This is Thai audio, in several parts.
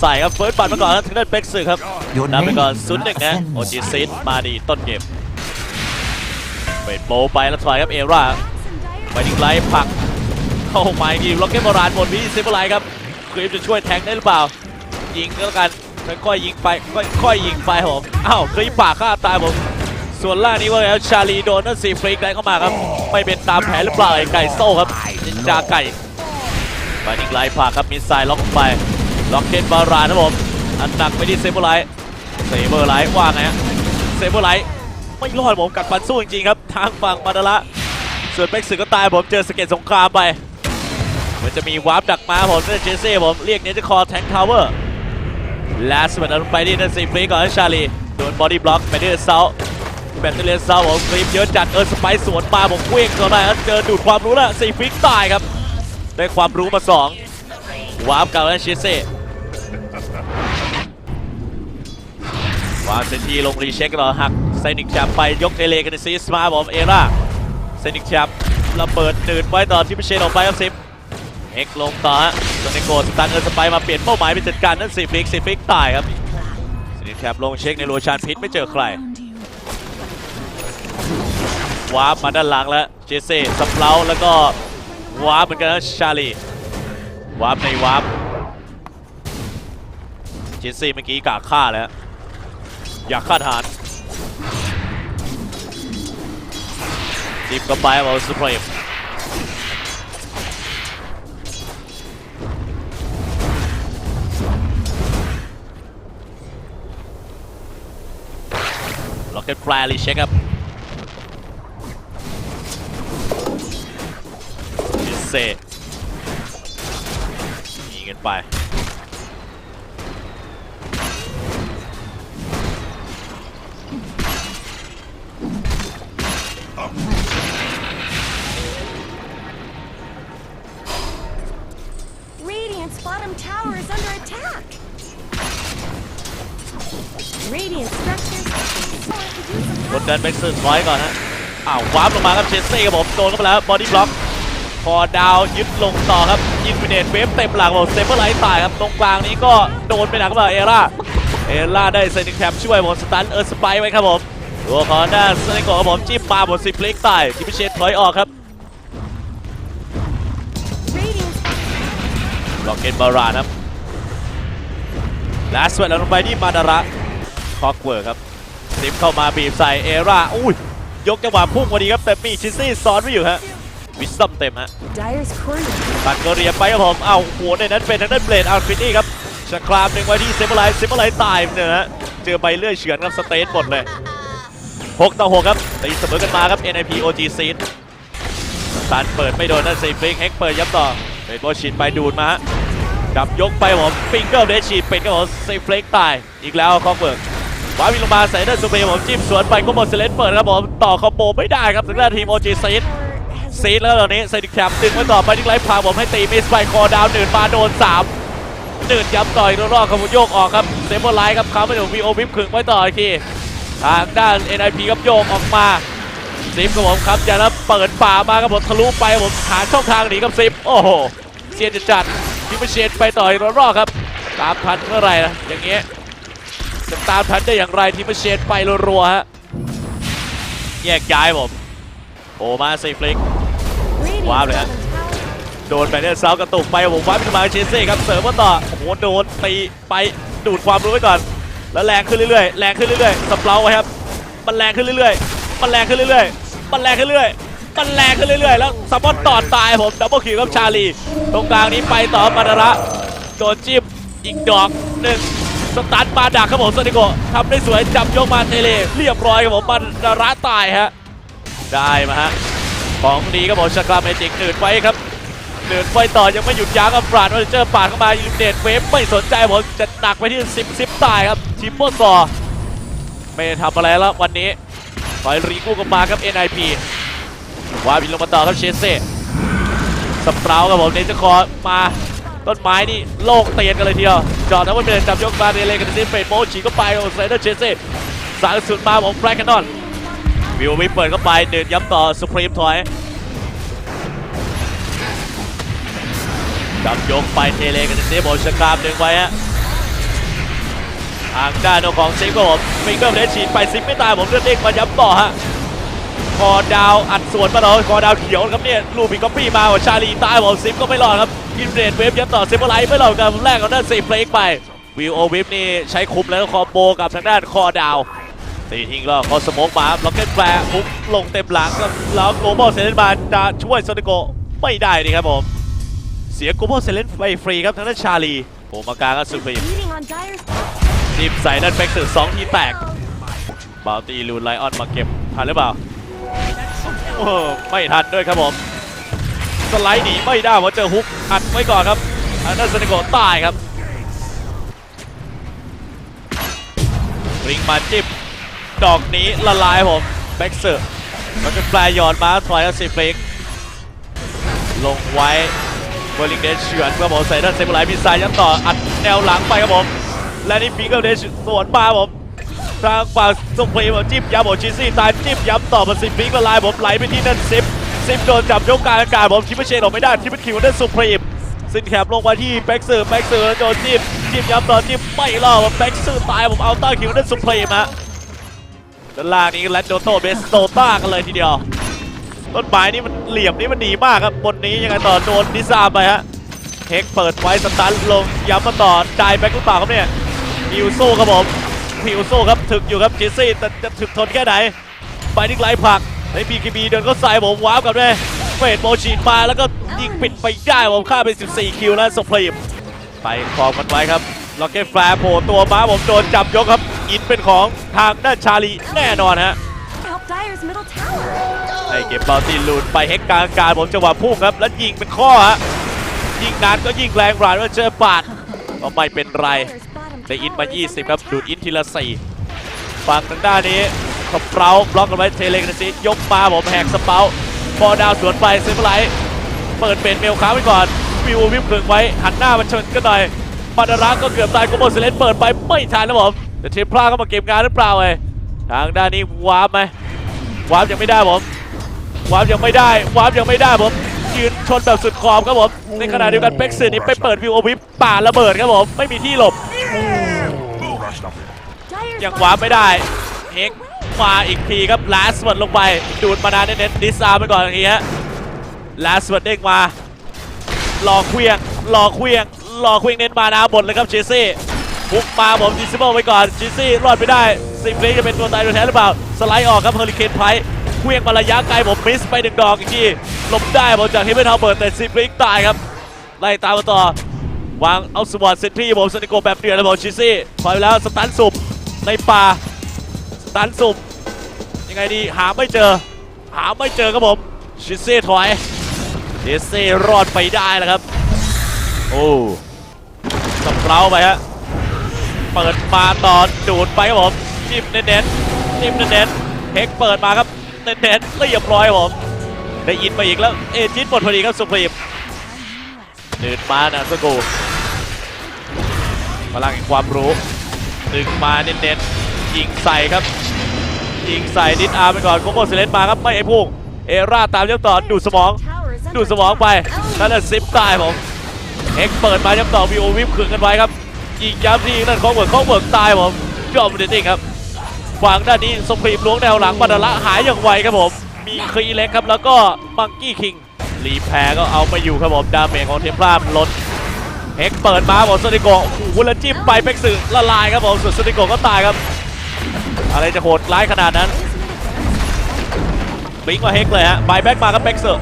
ใส่ครับเฟิร์สบัตมาก่อนครับถึงได้เป็กซึครับ Your นำไปก่อน name ศูนย์หนึ่งนะ offends โอจิซิสมาดีต้นเกมเป็นโบว์ไปแล้วถอยครับเอร่าไปดิงไลท์ผลักเข้ามาอีกล็อกเก็ตโบราณบนพี่ซิมเบอร์ไลท์ครับครีมจะช่วยแทงได้หรือเปล่า ยิงก็แล้วกันค่อยๆยิงไปค่อยๆยิงไปครับผมอ้าวครีมปากฆ่าตายผมส่วนล่างนี้ว่าแล้วชาลีโดนนั่นสีฟรีกได้เข้ามาครับไม่เป็นตามแผนหรือเปล่าไอ้ไก่โซ่ครับนินจาไก่ไปดิงไลท์ผลักครับมิสไซล์ล็อกลงไป ล็อกเก็ตบารานครับผมอันหนักไปที่เซเบอร์ไลท์เซเบอร์ไลท์ว่าไงฮะเซเบอร์ไลท์ไม่รอดผมกัดฟันสู้จริงๆครับ ทางฝั่งมาดาระส่วนเป็กสึกก็ตายผมเจอสเก็ตสงครามไปมันจะมีวาร์ปดักมาผมนั่นเจเซ่ผมเรียกเนเจอร์คอร์แทงทาวเวอร์ลาสมันลงไปที่นั่นซีฟรีก่อนชาลีโดนบอดี้บล็อกไปที่เซาแบตเตอรี่เซาผมคลิปเยอะจัดเออสไปซ์สวนมาผมเว้งตัวได้เจอดูดความรู้ล้วซีฟรีตายครับ ได้ความรู้มาสองวาร์ปกับนั่นเจเซ่ วางเซนทีลงรีเช็ครอหักไซนิกแชมป์ไปยกเทเลกันซีสมาผมเอร่าไซนิกแชมป์ระเบิดตื่นไว้ต่อที่พิเชนออกไปครับซิปเอ็กลงต่อฮะโซนิโกสตันเออร์สไปมาเปลี่ยนเป้าหมายไปจัดการนั่นสีฟิกสีฟิกตายครับไซนิกแชมป์ลงเช็คในโรชานพิษไม่เจอใครวาร์ปมาด้านหลังแล้วเจเซ่สเปลาแล้วก็วาร์ปเหมือนกันนะชาลีวาร์ปในวาร์ปเจเซ่เมื่อกี้กาฆ่าแล้ว อยากฆ่าทหารทีมก็ไปเอาสุพรีมล็อกเก็ตแฟร์รีเช็คครับพิเศษยิงกันไป กดดันเบ็กซ์ถอยก่อนฮะอ้าววาร์ปลงมาครับเชสเซ่ครับผมโดนเข้าไปแล้วบอดี้บล็อกพอดาวยึดลงต่อครับอินฟินิตเวฟเต็มหลังผมเซเบอร์ไลท์ตายครับตรงกลางนี้ก็โดนไปหนักครับเอร่าเอร่าได้เซนิงแคมช่วยผมสตันเออร์สไปไว้ครับผมตัวของหน้าเซนิโกะครับผมจิ้มมาบนสิพลิกตายทิพิเชนถอยออกครับ Radiant's ล็อกเก็ตบารานครับแลาสเวตแล้วลงไปที่มาดาระคอกเวิร์ครับ ซิมเข้ามาบีบใส่เอร่าอุ้ยยกจังหวะพุ่งพอดีครับแต่มีชิซี่ซ้อนไว้อยู่ฮะวิสซัมเต็มฮะ Dyer's courier. ตัดกระเรียบไปครับผมเอาหัวในนั้นเป็นทางด้านเบลดอัลฟินี่ครับชะครามหนึ่งไว้ที่เซมเบอร์ไลท์เซมเบอร์ไลท์ตายเนี่ยนะฮะเจอใบเลื่อยเฉือนครับสเตทหมดเลย6ต่อ6ครับตีเสมอกันมาครับ NIP OG ซีดตันเปิดไม่โดนนั่นซีฟลิกเฮกเปิดย้ำต่อเป็นโบชินไปดูดมาฮะจับยกไปครับผมฟิงเกิลเดชีเป็นครับผมซีฟลิกตายอีกแล้วคอกเบิร์ก วาวิลงมาใส่ด้านซูเปอร์ผมจิ้มสวนไปก็หมดเซเลนเปิดครับผมต่อคอมโบไม่ได้ครับทางด้านทีม OG ซีดซีดแล้วตอนนี้ไซดิแคมดึงไว้ต่อไปที่ไลฟ์พาผมให้ตีมิสไปคอดาวหนืดมาโดน3หนืดย้ำต่อยรอบๆขบวนโยกออกครับเซมเบอร์ไลท์ครับเขาไม่ถูกวีโอวิปขึงไว้ต่ออีกทีทางด้าน NIP ครับโยกออกมาซิปครับผมครับจากนั้นเปิดป่ามาครับผมทะลุไปผมหาช่องทางหนีครับซิปโอ้โหเซียนจะจัดทิมเชนไปต่อยรอบๆครับตามทันเมื่อไหร่นะอย่างเงี้ย จะตามทันได้อย่างไรทิมเชนไปรัวๆฮะแยกย้ายผมโอมาซีฟลิก Radiant's Wow, bottom man. tower โดนไปเนี่ยเซากระตุกไปผมวัดขึ้นมาเชสซี่ครับเสริมมาต่อโอ้โหโดนตีไปดูดความรู้ไว้ก่อน แล้วแรงขึ้นเรื่อยๆแรงขึ้นเรื่อยๆสเปราไว้ครับมันแรงขึ้นเรื่อยๆมันแรงขึ้นเรื่อยๆมันแรงขึ้นเรื่อยๆมันแรงขึ้นเรื่อยๆแล้วซัมมอนตอดตายผมดับเบิลคิวครับชาลี ตรงกลางนี้ไปต่อมาดาระโดนจิ้มอีกดอกหนึ่ง สตันมาดักครับผมสติโกทำได้สวยจับยกมาเทเลเรียบร้อยครับผมมาดาระตายฮะได้มาฮะของดีครับผมชากราเมจิกหนืดไว้ครับเดินไปต่อยังไม่หยุดยั้งครับปราดมาเจอปาดเข้ามาอิลิเดตเวฟไม่สนใจผมจะหนักไปที่ซิปซิปตายครับชิปโปซอร์ไม่ทำอะไรแล้ววันนี้ถอยรีกู้กลับมาครับ NIP วาบินลงมาต่อครับเชสเซ่สเปราครับผมเนจะคอมา ต้นไม้นี่โล่งเตียนกันเลยทีเดียวจอดนะว่าเป็นจับยกมาเรเลกันซิเฟดโมฉีก็ไปโอ้ไซเดอร์เชสเซ่สายสุดมาผมแฟร์แคนนอนวิววิเปิดเข้าไปเดินย้ำต่อสุพรีมถอยจับยกไปเทเลกันเซฟบอลชกามหนึ่งไว้ฮะทางด้านของซิงก็ผมฟิงเกอร์เลสฉีดไปซิงไม่ตายผมเลือดเด้งมาย้ำต่อฮะ คอดาวอัดสวนมาเราคอดาวเขียวครับเนี่ยลูบิกก็ปี้มาว่าชาลีตายผมซิมก็ไม่รอดครับกินเรดเวฟย้ำต่อซิมเบอร์ไลท์ไม่รอดกันแรกของด้านซีเพลกไปวิวโอวิฟนี่ใช้คุมแล้วคอมโบกับทางด้านคอดาวตีทิ้งแล้วเขาสโมกมาล็อกเก็ตแฟร์พุกลงเต็มหลังครับแล้วโกลบอลเซเลนมาจะช่วยโซนิโกไม่ได้นี่ครับผมเสียโกลบอลเซเลนไปฟรีครับทางด้านชาลีโผล่มากลางก็สุดพรีม Beating on Dyer's ทีมใส่นั่นเบกสึสองทีแตกบาวตีลูนไลออนมาเก็บทันหรือเปล่า โอ้ไม่ทันด้วยครับผมสไลด์หนีไม่ได้เพราเจอฮุกอัดไว้ก่อนครับทางด้านโซนโกตายครับริงมาจิ้มดอกนี้ละลายผมแบ็กเซอร์มันจะแปลหยอดมาถอยแล้วสิฟลิกลงไว้เบอร์ลิงเดชเฉือนครับผมใส่ด้านเซฟไลท์พิซซ่ายัดต่ออัดแนวหลังไปครับผมและนี่ฟิงเกอร์เดชสวนมาผม ทางฝั่งสุพรีมจิ้มย้ำผมชิซี่ตายจิ้มย้ำต่อมาสิฟลิกละลายผมไหลไปที่นั่นซิปซิปโดนจับยกกลางอากาศผมทิปเปอร์เชนออกไม่ได้ทิปเปอร์คิวนั่นสุพรีมซินแคปลงมาที่แบ็กเซอร์แบ็กเซอร์โดนจิ้มจิ้มย้ำต่อจิ้มไม่รอดแบ็กเซอร์ตายผมเอาต้าคิวนั่นสุพรีมฮะด้านล่างนี้แลนโดโตเบสโตต้ากันเลยทีเดียวต้นไม้นี่มันเหลี่ยมนี่มันดีมากครับบนนี้ยังไงต่อโดนดิซาไปฮะเฮกเปิดไว้สตันลงย้ำมาต่อจ่ายแบ็คหรือเปล่าครับเนี่ยฮิวโซ่ครับผม ฮิวโซ่ครับถึกอยู่ครับจิซี่แต่จะถึกทนแค่ไหนไปที่ไกลผลักในบีคีบีเดินเข้าใส่ผมว้าวกับด้วยเฟดโมชีนมาแล้วก็ยิงปิดไปได้ผมฆ่าไป 14 คิวแล้วสพรีมไปคลองกันไว้ครับล็อกเก็ตแฟร์โผล่ตัวม้าผมโดนจับยกครับ อินเป็นของทางด้านชาลีแน่นอนฮะ help Dyer's middle tower. ให้เก็บบอลตีลูนไปเฮกกลางอากาศผมจังหวะพุ่งครับ แล้วยิงเป็นข้อฮะยิงนานก็ยิงแรงกว่าว่าเจอปาดก็ไม่เป็นไร Dyer's bottom ได้อินมา 20 ครับ ดูดอินทีละ4ฝั่งทางด้านนี้สเปราบล็อกกันไว้เทเลกันซิยกมาผมแหกสเปาพอดาวสวนไปเซฟไลท์เปิดเป็นเมลค้างไว้ก่อนวิววิบขึงไว้หันหน้ามาชนกันหน่อยมาดารักก็เกือบตายโกโบเซเลนเปิดไปไม่ทันนะผมแต่เทมพลาก็มาเก็บงานหรือเปล่าเอ้ทางด้านนี้วาร์ปไหมวาร์ปยังไม่ได้ผมวาร์ปยังไม่ได้วาร์ปยังไม่ได้ผม ยืนชนแบบสุดขอบครับผม ในขณะเดียวกันเป็กซ์นี่ไปเปิดวิวโอวิปป่าระเบิดครับผม ไม่มีที่หลบ Dyer's ยัง bottom วาร์ปไม่ได้เฮกมาอีกทีครับลาสเวิร์ดลงไป ดูดมานานเน้นๆดิซาไปก่อนอย่างนี้ฮะลาสเวิร์ดเด้งมารอเควียงรอเควียงรอเควียงเน้นมานาบนเลยครับเชซี่บุกมาผมดิซิเบิลไปก่อนเชซี่รอดไม่ได้ซิมเพลจะเป็นตัวตายตัวแทนหรือเปล่า สไลด์ออกครับเฮอริเคนไพ เควียงมาระยะไกลผมมิสไปหนึ่งดอกอีกทีหลบได้ผมจากที่ไม่ท่าเบิร์ดแต่ซิมเพลตายครับ ไล่ตามมาต่อ วางเอาสวอตเซนทรีผมสนิโกแบบเดือดแล้วผมชิซี่ถอยแล้วสตันสุบในป่าสตันสุบยังไงดีหาไม่เจอ หาไม่เจอครับผมชิซี่ถอยชิซี่รอดไปได้แล้วครับ โอ้สับเปราไปฮะเปิดมาต่อดูดไปครับผมจิ้มเน้นๆจิ้มเน้นๆเฮกเปิดมาครับ เน้นๆเรียบร้อยผมได้ยินมาอีกแล้ว เอจิตหมดพอดีครับสุพรีมเดินมานะสกูพลังแห่งความรู้ดึงมาเน้นๆยิงใส่ครับ ยิงใส่ดิสอาร์ไปก่อนโคโมเซเลนมาครับไม่ให้พุ่งเอราตามยังต่อดูดสมอง ดูดสมองไปนั่นแหละซิปตายผมเอ็กเปิดมายังต่อวีโอวิปขึงกันไว้ครับยิงย้ำที่นั่นของเบิร์กของเบิร์กตายผมจอมเดนติ้งครับ ฝั่งด้านนี้สปีมล้วงแนวหลังบาดละหายอย่างไวครับผม มีครีเล็กครับแล้วก็มังกี้คิงรีแพรก็เอาไปอยู่ครับผมดาเมจของเทมพลามลดเฮกเปิดมาผมสติโกะโอ้โหแล้วจิ้มไปเป็กสึละลายครับผมส่วนสติโกะก็ตายครับ อะไรจะโหดร้ายขนาดนั้นบิงมาเฮกเลยฮะบายแบ็กมาครับเป็กสึ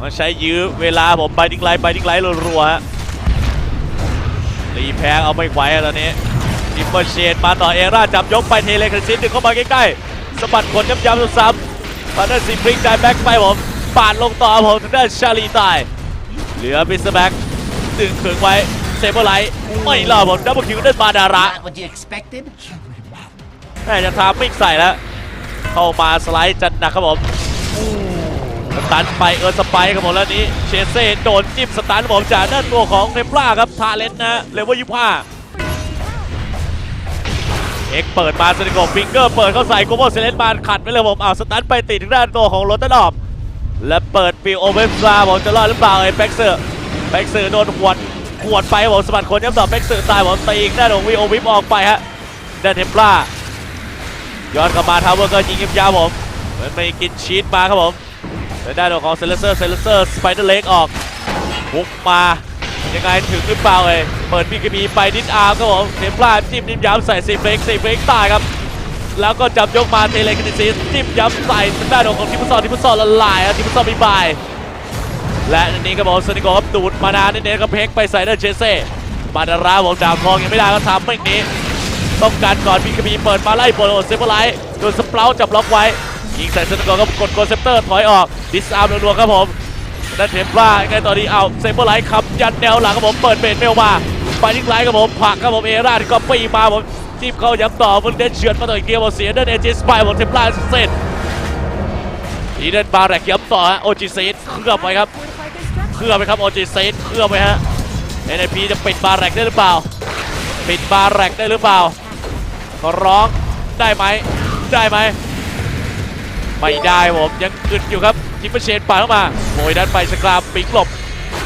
มาใช้ยื้อเวลาผมไปดิ้งไลท์ไปดิ้งไลท์รัวๆฮะรีแพรเอาไม่ไหวอะตอน นี้ดิมเบอร์เชนมาต่อเอร่าจับยกไปเทเลคริสินดึงเข้ามาใกล้ๆสะบัดขนย้ำๆซ้ำๆตอนนั้นซิมพลิกได้แบ็กไปผมปาดลงต่อผมทางด้านชาลีตาย เหลือบิสแบ็กดึงขึงไว้เซเบอร์ไลท์ไม่รอดผมดับเบิลคิวได้มาดาระ Not what you expected? แม่จะทามมิ่งใส่แล้ว เข้ามาสไลด์จัดหนักครับผมสตันไปเอิร์ธสไปค์ครับผมแล้วนี้เชเซ่โดนจิ้มสตันครับผมจากด้านตัวของเทมปลาครับทาเลนนะฮะเลเวลยี่ห้า เอ็กเปิดมาสติโกฟิงเกอร์เปิดเข้าใส่โกโบเซเลนมาขัดไปเลยผมเอาสตันไปติดทางด้านตัวของโรตันออฟและเปิดปีโอเวฟซาผมจะรอดหรือเปล่าไอ้แบ็กเซอร์แบ็กสื่อโดนหวดหวดไปบผมสะบัดคนย้ำต่อแบ็กสื่อตายผมตีอีกหน้าของวีโอวิปออกไปฮะด้านเทมปลาย้อนกลับมาทาวเวอร์ก็ยิงยาวๆผมเหมือนไม่กินชีสมาครับผมแล้วด้านของเซเลเซอร์เซเลเซอร์สไปเดอร์เล็กออกบุกมา ยังไงถึงหรือเปล่าเอ่ยเปิดบีกบีไปดิสอาร์ครับผมเทมปลาจิ้มนิ้มย้ำใส่ซีเบรกซีเบรกตายครับ แล้วก็จับยกมาเทเลคินซิสจิ้มย้ำใส่ทางด้านของทิพุซอนทิพุซอนละลายครับทิพุซอนมีบาย และอันนี้ก็บอกสนิโกครับดูดมานาเน้นๆกับเพกไปใส่เด้านเชเซ่บาดาราบอกดาวทองยังไม่ได้ก็ทำไม่นี้ต้องการก่อนมีกบีเปิดมาไล่โปรเซเปอร์ไลท์โดนสเปราจับล็อกไว้ยิงใส่สนิโกก็กดโกเซปเตอร์ถอยออกดิสอาร์มรัวๆครับผม ด้านเทมปลายังไงตอนนี้เอาเซเปอร์ไลท์ขับยันแนวหลังครับผมเปิดเบนเมลมาไปทิ้งไลท์ครับผมผักครับผมเอราที่ก็ปีมาผมจิ้มเข้าย้ำต่อมึงเดนเฉือนมาต่ออีกเกียร์บอลเสียเดินเอจิสไปผมเทมปลาเสร็จอีเดนบาแรกย้ำต่อฮะโอจิเซีดเคลือบไปครับเคลือบไปครับโอจิเซนเคลือบไปฮะ NIP จะปิดบาร์แรกได้หรือเปล่า ปิดบาร์แรกได้หรือเปล่าขอร้องได้ไหมได้ไหมไม่ได้ผมยังอึดอยู่ครับ ทิปเปอร์เชนปาเข้ามาโมยด้านไปสกรามปิงหลบ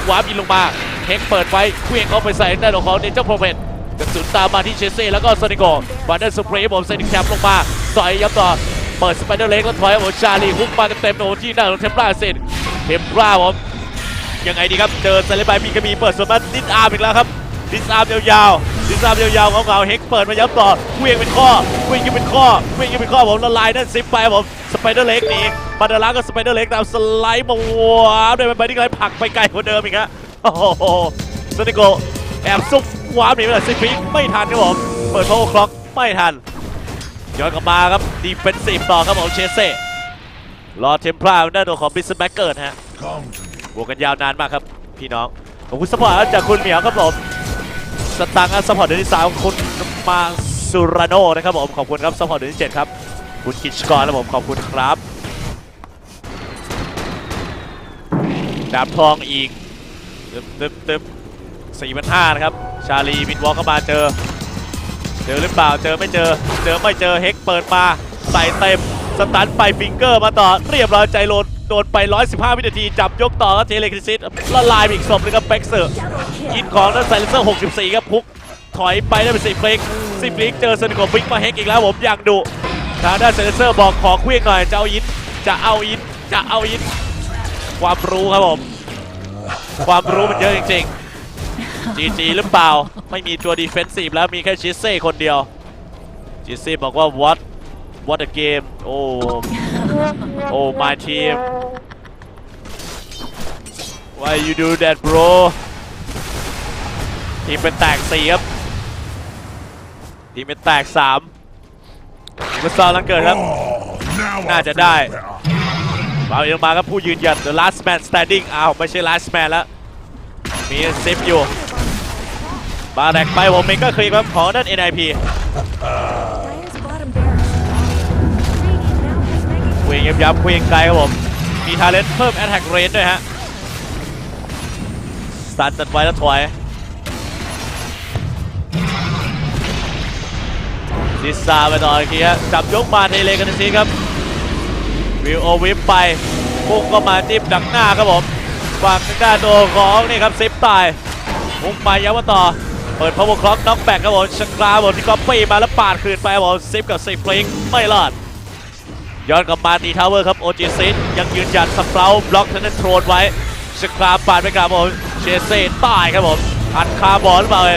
วาร์ปยิงลงมาเทคเปิดไว้เคลื่อนเข้าไปใส่ด้านของเนเจอร์โปรเฟตกระสุนตามมาที่เชเซ่แล้วก็โซนิโกบาร์เดอร์สเปรย์ผมเซนิแคมลงมาสอยย้ำต่อเปิดสไปเดอร์เล็กแล้วถอยผมชาลีฮุกมาเต็มโดนที่หน้าของเทมปราเซนเทมปราผมยังไงดีครับเจอเซเลบายมีกระมีเปิดสวนมาดิสอาร์มอีกแล้วครับดิสอาร์มยาวๆดิสอาร์มยาวๆของเขาเฮกเปิดมาย้ำต่อเวียงเป็นข้อเวียงยังเป็นข้อเวียงยังเป็นข้อผมละลายนั่นซิปไปผม สไปเดอร์เล็กหนีบันดาลาก็สไปเดอร์เล็กตามสไลด์มาว้าวด้วยมันไปที่ไกลผักไปไกลกว่าเดิมอีกฮะโอ้โหสติโกแอบซุกว้าวหนีไปเลยซิฟีไม่ทันครับผมเปิดโพคล็อกไม่ทันย้อนกลับมาครับดีเฟนซีฟต่อครับผมเชเซ่รอเทมพลาด้านตัวของบิสแบ็กเกิร์ฮะบวกกันยาวนานมากครับพี่น้องขอบคุณสปอร์ตจากคุณเหมียวครับผมสตังค์สปอร์ตเดือนที่สามคุณมาสุราโนนะครับผมขอบคุณครับสปอร์ตเดือนที่เจ็ดครับ คุณกิจกรครับผมขอบคุณครับดาบทองอีกตึ๊บตึ๊บตึ๊บสี่พันห้านะครับ ชาลีบินวอลกเข้ามาเจอ เจอหรือเปล่า เจอไม่เจอ เจอไม่เจอ เฮกเปิดมา ใส่เต็ม สตันไปฟิงเกอร์มาต่อ เรียบร้อยใจโลนโดนไป 115 วินาที จับยกต่อแล้วเทเลคริซิสละลายอีกศพหนึงกับเบ็กเซอร์กินของนั้นไซเลนเซอร์ 64 ครับพุก ถอยไปได้เป็นสิบฟลิกสิบฟลิกเจอสนิโกบิ๊กมาเฮกอีกแล้วผมอยางดุ ทางด้านไซนเซอร์บอกขอเคลี้ยงหน่อยจะเอาอินจะเอาอินจะเอาอินความรู้ครับผม ความรู้มันเยอะจริงๆจีจีหรือเปล่า ไม่มีตัวดีเฟนซีฟแล้วมีแค่ชิเซ่คนเดียวชิเซ่บอกว่า what what a game โอ้โอ้ my team why you do that bro ทีมเป็นแตกสี่ครับทีมเป็นแตกสาม ฟุตซอลลังเกิดครับ Oh, now I Nah, feel Jedi. better. มาเองมาครับผู้ยืนยัน the last man standing อ้าวไม่ใช่ last man แล้ว มีซิฟอยู่ บาแรกไปผมเองก็คลีครับของด้าน NIP Dyer's bottom barracks. Radiant now has mega คุยยับยับคุยไกลครับผม มีทาเลนต์เพิ่ม attack range ด้วยฮะสตาร์ทจัดไว้แล้วถอย ดิซาไปต่ออีกทีฮะจับยกมาเทเลกันทีครับวิวโอวิปไปพุ่งก็มาจิ้มดักหน้าครับผมฝากทางด้านตัวของนี่ครับซิปตายพุ่งไปย้ำมาต่อ เปิดพาวเวอร์คล็อกน็อกแบกครับผมชักราบผมที่ก๊อปปี้มาแล้วปาดคืนไปครับผมซิปกับซิปฟลิงไม่รอดย้อนกลับมาตีทาวเวอร์ครับโอจิซินยังยืนหยันสเปราบล็อกทันเดนโทรนไว้ชักราปาดไปครับผมเชเซ่ตายครับผมอัดคาบอลหรือเปล่าเ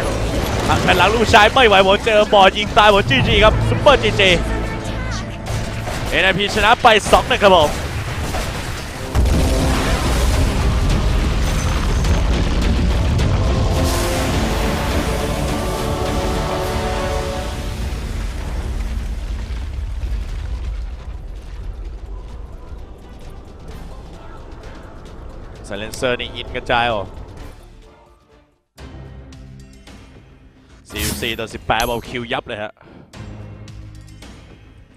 อ่ยหันแผ่นหลังลูกชายไม่ไหวผมดเจอบอลยิงตายผมดจีจีครับซุปเปอร์จีจี NIP ชนะไป2นะครับผมไซเลนเซอร์นี่อินกระจายออก 44ต่อ 18บอาคิวยับเลยฮะ